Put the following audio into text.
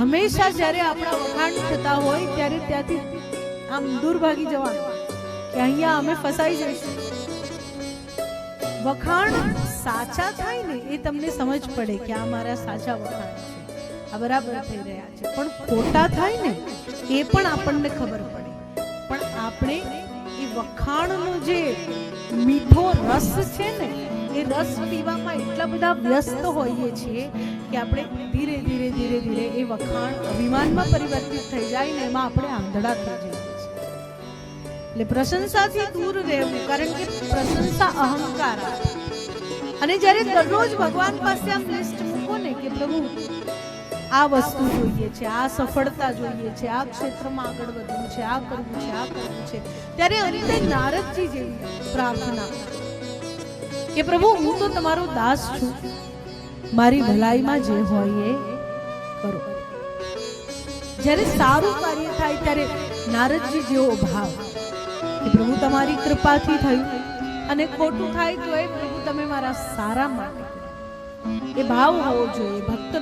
હંમેશા જ્યારે આપણા વખાણ થતા હોય ત્યારે ત્યાંથી આમ દૂર ભાગી જવાનું કે અહીંયા અમે ફસાઈ જઈશું. વખાણ સાચા થાય ને એ તમને સમજ પડે કે આ મારા સાચા વખાણ છે. આ બરાબર થઈ રહ્યા છે. પણ ખોટા થાય ને એ પણ આપણને ખબર પડે. પણ આપણે એ વખાણનો જે મીઠો રસ છે ને એ દસ દીવામાં એટલા બધા વ્યસ્ત હોઈએ છીએ કે આપણે ધીરે ધીરે ધીરે ધીરે એ વખાણ અભિમાનમાં પરિવર્તિત થઈ જાય ને એમાં આપણે આંધળા થઈ જઈએ એટલે પ્રશંસાથી દૂર રહેવું, કારણ કે પ્રશંસા અહંકાર અને જ્યારે દરરોજ ભગવાન પાસે આમ લિસ્ટ મૂકો ને કે પ્રભુ, આ વસ્તુ જોઈએ છે, આ સફળતા જોઈએ છે, આ ક્ષેત્રમાં આગળ વધવું છે, આ કરવું છે, આ કરવું છે, ત્યારે અંતે નારદજી જેવી પ્રાર્થના કે પ્રભુ, હું તો તમારો દાસ છું. મારી ભલાઈમાં જે હોય એ કરો. જ્યારે સારું કાર્ય થાય ત્યારે નારદજી જેવો ભાવ. પ્રભુ, તમારી કૃપાથી થયું. અને ખોટું થાય તો એ પ્રભુ, તમે મારા સારા માટે એ ભાવ હોવો જોઈએ, ભક્તનો